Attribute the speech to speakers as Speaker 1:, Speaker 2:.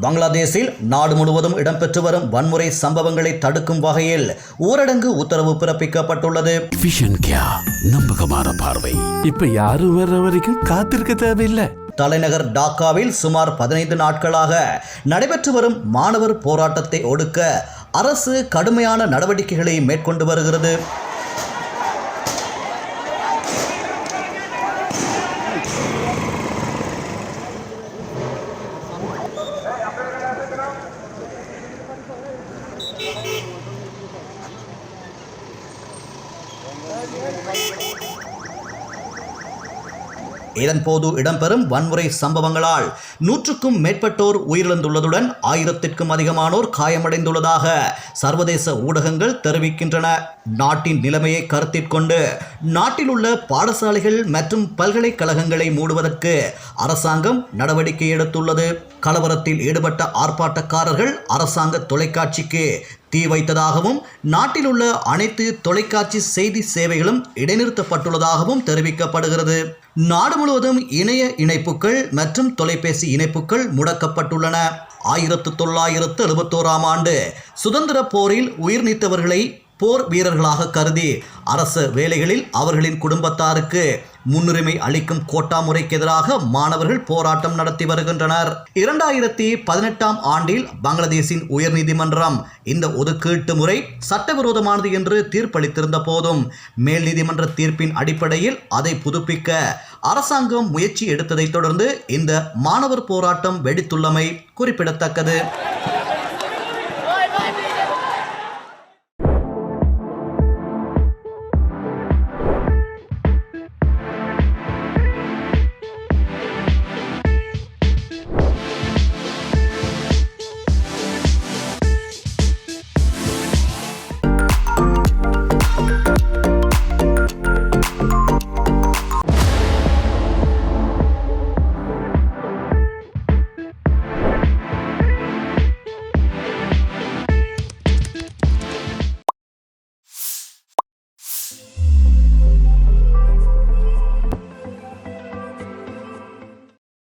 Speaker 1: பங்களாதேஷில் நாடு முழுவதும் இடம்பெற்று வரும் வன்முறை சம்பவங்களை தடுக்கும் வகையில் ஊரடங்கு உத்தரவு பிறப்பிக்கப்பட்டுள்ளது.
Speaker 2: நம்பகமான பார்வை.
Speaker 3: இப்ப யாரும் வர்ற வரைக்கும் காத்திருக்க தேவையில்லை.
Speaker 1: தலைநகர் டாக்காவில் சுமார் பதினைந்து நாட்களாக நடைபெற்று வரும் மாணவர் போராட்டத்தை ஒடுக்க அரசு கடுமையான நடவடிக்கைகளை மேற்கொண்டு வருகிறது. இதன்போது இடம்பெறும் வன்முறை சம்பவங்களால் நூற்றுக்கும் மேற்பட்டோர் உயிரிழந்துள்ளதுடன் ஆயிரத்திற்கும் அதிகமானோர் காயமடைந்துள்ளதாக சர்வதேச ஊடகங்கள் தெரிவிக்கின்றன. நாட்டின் நிலைமையை கருத்தில் கொண்டு நாட்டில் உள்ள பாடசாலைகள் மற்றும் பல்கலைக்கழகங்களை மூடுவதற்கு அரசாங்கம் நடவடிக்கை எடுத்துள்ளது. கலவரத்தில் ஈடுபட்ட ஆர்ப்பாட்டக்காரர்கள் அரசாங்க தொலைக்காட்சிக்கு தீ வைத்ததாகவும் நாட்டில் உள்ள அனைத்து தொலைக்காட்சி செய்தி சேவைகளும் இடைநிறுத்தப்பட்டுள்ளதாகவும் தெரிவிக்கப்படுகிறது. நாடு முழுவதும் இணைய இணைப்புகள் மற்றும் தொலைபேசி இணைப்புகள் முடக்கப்பட்டுள்ளன. ஆயிரத்து தொள்ளாயிரத்து எழுபத்தோராம் ஆண்டு சுதந்திர போரில் உயிர் நீத்தவர்களை போர் வீரர்களாக கருதி அரசு வேலைகளில் அவர்களின் குடும்பத்தாருக்கு முன்னுரிமை அளிக்கும் கோட்டா முறைக்கு எதிராக மாணவர்கள் போராட்டம் நடத்தி வருகின்றனர். இரண்டாயிரத்தி பதினெட்டாம் ஆண்டில் பங்களாதேஷின் உயர்நீதிமன்றம் இந்த ஒதுக்கீட்டு முறை சட்டவிரோதமானது என்று தீர்ப்பளித்திருந்த போதும் மேல் நீதிமன்ற தீர்ப்பின் அடிப்படையில் அதை புதுப்பிக்க அரசாங்கம் முயற்சி எடுத்ததைத் தொடர்ந்து இந்த மாணவர் போராட்டம் வெடித்துள்ளமை குறிப்பிடத்தக்கது.